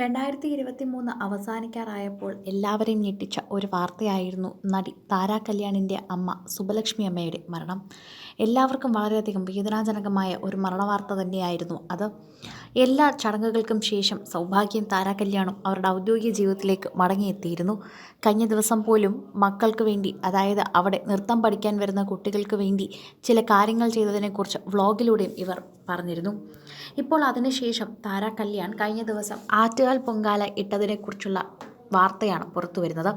രണ്ടായിരത്തി ഇരുപത്തി മൂന്ന് അവസാനിക്കാറായപ്പോൾ എല്ലാവരെയും ഞെട്ടിച്ച ഒരു വാർത്തയായിരുന്നു നടി താരാ കല്യാണിന്റെ അമ്മ സുബലക്ഷ്മി അമ്മയുടെ മരണം. എല്ലാവർക്കും വളരെയധികം വേദനാജനകമായ ഒരു മരണവാർത്ത തന്നെയായിരുന്നു അത്. എല്ലാ ചടങ്ങുകൾക്കും ശേഷം സൗഭാഗ്യം താരാ കല്യാണം അവരുടെ ഔദ്യോഗിക ജീവിതത്തിലേക്ക് മടങ്ങിയെത്തിയിരുന്നു. കഴിഞ്ഞ ദിവസം പോലും മക്കൾക്ക് വേണ്ടി അതായത് അവിടെ നൃത്തം പഠിക്കാൻ വരുന്ന കുട്ടികൾക്ക് വേണ്ടി ചില കാര്യങ്ങൾ ചെയ്തതിനെക്കുറിച്ച് വ്ളോഗിലൂടെയും ഇവർ പറഞ്ഞിരുന്നു. ഇപ്പോൾ അതിനുശേഷം താര കല്യാൺ കഴിഞ്ഞ ദിവസം ആറ്റുകാൽ പൊങ്കാല ഇട്ടതിനെക്കുറിച്ചുള്ള വാർത്തയാണ് പുറത്തു വരുന്നത്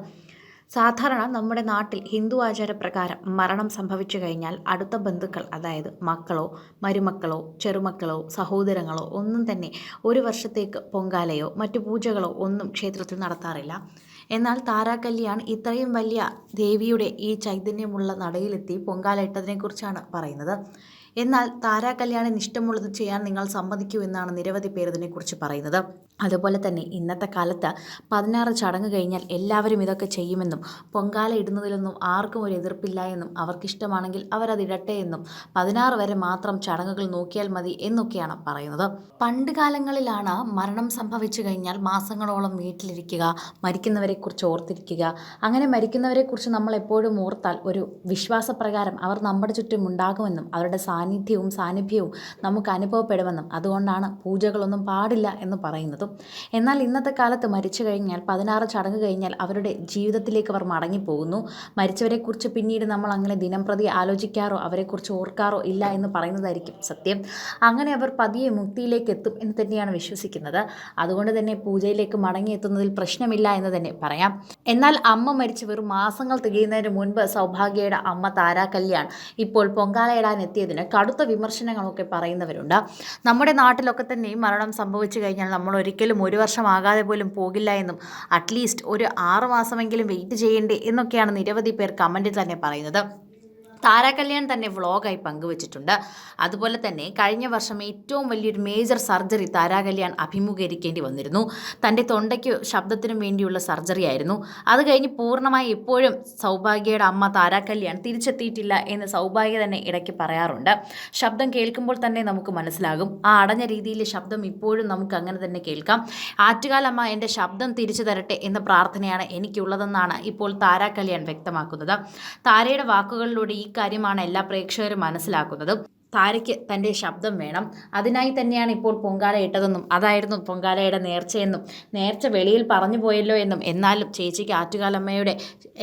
സാധാരണ നമ്മുടെ നാട്ടിൽ ഹിന്ദു ആചാരപ്രകാരം മരണം സംഭവിച്ചു കഴിഞ്ഞാൽ അടുത്ത ബന്ധുക്കൾ അതായത് മക്കളോ മരുമക്കളോ ചെറുമക്കളോ സഹോദരങ്ങളോ ഒന്നും തന്നെ ഒരു വർഷത്തേക്ക് പൊങ്കാലയോ മറ്റു പൂജകളോ ഒന്നും ക്ഷേത്രത്തിൽ നടത്താറില്ല. എന്നാൽ താരാ കല്യാൺ ഇത്രയും വലിയ ദേവിയുടെ ഈ ചൈതന്യമുള്ള നടയിലെത്തി പൊങ്കാല ഇട്ടതിനെക്കുറിച്ചാണ് പറയുന്നത്. എന്നാൽ താരാ ഇഷ്ടമുള്ളത് ചെയ്യാൻ നിങ്ങൾ സമ്മതിക്കൂ എന്നാണ് നിരവധി പേർ ഇതിനെക്കുറിച്ച് പറയുന്നത്. അതുപോലെ തന്നെ ഇന്നത്തെ കാലത്ത് പതിനാറ് ചടങ്ങ് കഴിഞ്ഞാൽ എല്ലാവരും ഇതൊക്കെ ചെയ്യുമെന്നും പൊങ്കാല ഇടുന്നതിലൊന്നും ആർക്കും ഒരു എതിർപ്പില്ല എന്നും അവർക്കിഷ്ടമാണെങ്കിൽ അവരതിടട്ടെ എന്നും പതിനാറ് വരെ മാത്രം ചടങ്ങുകൾ നോക്കിയാൽ മതി എന്നൊക്കെയാണ് പറയുന്നത്. പണ്ട് കാലങ്ങളിലാണ് മരണം സംഭവിച്ചു കഴിഞ്ഞാൽ മാസങ്ങളോളം വീട്ടിലിരിക്കുക മരിക്കുന്നവരെക്കുറിച്ച് ഓർത്തിരിക്കുക. അങ്ങനെ മരിക്കുന്നവരെക്കുറിച്ച് നമ്മൾ എപ്പോഴും ഓർത്താൽ ഒരു വിശ്വാസപ്രകാരം അവർ നമ്മുടെ ചുറ്റും ഉണ്ടാകുമെന്നും അവരുടെ സാന്നിധ്യവും സാന്നിധ്യവും നമുക്ക് അനുഭവപ്പെടുമെന്നും അതുകൊണ്ടാണ് പൂജകളൊന്നും പാടില്ല എന്ന് പറയുന്നതും. എന്നാൽ ഇന്നത്തെ കാലത്ത് മരിച്ചു കഴിഞ്ഞാൽ പതിനാറ് ചടങ്ങ് കഴിഞ്ഞാൽ അവരുടെ ജീവിതത്തിലേക്ക് അവർ മടങ്ങിപ്പോകുന്നു. മരിച്ചവരെക്കുറിച്ച് പിന്നീട് നമ്മൾ അങ്ങനെ ദിനംപ്രതി ആലോചിക്കാറോ അവരെക്കുറിച്ച് ഓർക്കാറോ ഇല്ല എന്ന് പറയുന്നതായിരിക്കും സത്യം. അങ്ങനെ അവർ പതിയെ മുക്തിയിലേക്ക് എത്തും എന്ന് തന്നെയാണ് വിശ്വസിക്കുന്നത്. അതുകൊണ്ട് തന്നെ പൂജയിലേക്ക് മടങ്ങിയെത്തുന്നതിൽ പ്രശ്നമില്ല എന്ന് തന്നെ പറയാം. എന്നാൽ അമ്മ മരിച്ച് വെറും മാസങ്ങൾ തികയുന്നതിന് മുൻപ് സൗഭാഗ്യയുടെ അമ്മ താരാ കല്യാൺ ഇപ്പോൾ പൊങ്കാലയിടാൻ എത്തിയതിന് കടുത്ത വിമർശനങ്ങളൊക്കെ പറയുന്നവരുണ്ട്. നമ്മുടെ നാട്ടിലൊക്കെ തന്നെ മരണം സംഭവിച്ചു കഴിഞ്ഞാൽ നമ്മൾ ഒരിക്കലും ഒരു വർഷമാകാതെ പോലും പോകില്ല എന്നും അറ്റ്ലീസ്റ്റ് ഒരു ആറുമാസമെങ്കിലും വെയിറ്റ് ചെയ്യേണ്ടേ എന്നൊക്കെയാണ് നിരവധി പേർ കമന്റിൽ തന്നെ പറയുന്നത്. താര കല്യാൺ തന്നെ വ്ളോഗായി പങ്കുവച്ചിട്ടുണ്ട്. അതുപോലെ തന്നെ കഴിഞ്ഞ വർഷം ഏറ്റവും വലിയൊരു മേജർ സർജറി താരാ കല്യാൺ അഭിമുഖീകരിക്കേണ്ടി വന്നിരുന്നു. തന്റെ തൊണ്ടയ്ക്ക് ശബ്ദത്തിനും വേണ്ടിയുള്ള സർജറി ആയിരുന്നു. അത് കഴിഞ്ഞ് പൂർണമായി ഇപ്പോഴും സൗഭാഗ്യയുടെ അമ്മ താരാ കല്യാൺ തിരിച്ചെത്തിയിട്ടില്ല എന്ന് സൗഭാഗ്യ തന്നെ ഇടയ്ക്ക് പറയാറുണ്ട്. ശബ്ദം കേൾക്കുമ്പോൾ തന്നെ നമുക്ക് മനസ്സിലാകും. ആ അടഞ്ഞ രീതിയിലെ ശബ്ദം ഇപ്പോഴും നമുക്ക് അങ്ങനെ തന്നെ കേൾക്കാം. ആറ്റുകാലമ്മ എന്റെ ശബ്ദം തിരിച്ചു തരട്ടെ എന്ന പ്രാർത്ഥനയാണ് എനിക്കുള്ളതെന്നാണ് ഇപ്പോൾ താരാ കല്യാൺ വ്യക്തമാക്കുന്നത്. താരയുടെ വാക്കുകളിലൂടെ ഈ കാര്യമാണ് എല്ലാ പ്രേക്ഷകരും മനസ്സിലാക്കുന്നത്. താരയ്ക്ക് തന്റെ ശബ്ദം വേണം. അതിനായി തന്നെയാണ് ഇപ്പോൾ പൊങ്കാല ഇട്ടതെന്നും അതായിരുന്നു പൊങ്കാലയുടെ നേർച്ചയെന്നും നേർച്ച വെളിയിൽ പറഞ്ഞു പോയല്ലോ എന്നും. എന്നാലും ചേച്ചിക്ക് ആറ്റുകാലമ്മയുടെ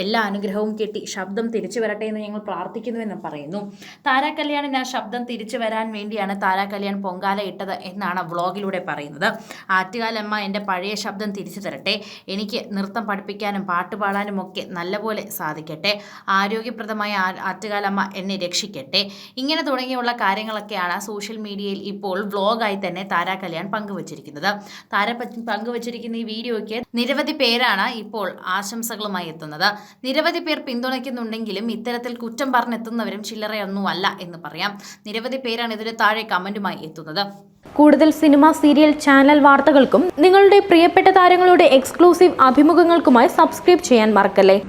എല്ലാ അനുഗ്രഹവും കിട്ടി. ശബ്ദം തിരിച്ചു വരട്ടെ എന്ന് ഞങ്ങൾ പ്രാർത്ഥിക്കുന്നുവെന്നും പറയുന്നു. താരാ കല്യാണിന് ആ ശബ്ദം തിരിച്ചു വരാൻ വേണ്ടിയാണ് താരാ കല്യാൺ പൊങ്കാല ഇട്ടത് എന്നാണ് വ്ളോഗിലൂടെ പറയുന്നത്. ആറ്റുകാലമ്മ എന്റെ പഴയ ശബ്ദം തിരിച്ചു തരട്ടെ. എനിക്ക് നൃത്തം പഠിപ്പിക്കാനും പാട്ട് പാടാനും ഒക്കെ നല്ലപോലെ സാധിക്കട്ടെ. ആരോഗ്യപ്രദമായ ആറ്റുകാലമ്മ എന്നെ രക്ഷിക്കട്ടെ. ഇങ്ങനെ തുടങ്ങിയുള്ള കാര്യങ്ങളൊക്കെയാണ് സോഷ്യൽ മീഡിയയിൽ ഇപ്പോൾ വ്ളോഗായി തന്നെ താര കല്യാൺ പങ്കുവച്ചിരിക്കുന്നത്. താര പങ്കുവച്ചിരിക്കുന്ന ഈ വീഡിയോയ്ക്ക് നിരവധി പേരാണ് ഇപ്പോൾ ആശംസകളുമായി എത്തുന്നത്. നിരവധി പേർ പിന്തുണയ്ക്കുന്നുണ്ടെങ്കിലും ഇത്തരത്തിൽ കുറ്റം പറഞ്ഞെത്തുന്നവരും ചില്ലറയൊന്നുമല്ല എന്ന് പറയാം. നിരവധി പേരാണ് ഇതിന് താഴെ കമന്റുമായി എത്തുന്നത്. കൂടുതൽ സിനിമ സീരിയൽ ചാനൽ വാർത്തകൾക്കും നിങ്ങളുടെ പ്രിയപ്പെട്ട താരങ്ങളുടെ എക്സ്ക്ലൂസീവ് അഭിമുഖങ്ങൾക്കുമായി സബ്സ്ക്രൈബ് ചെയ്യാൻ മറക്കല്ലേ?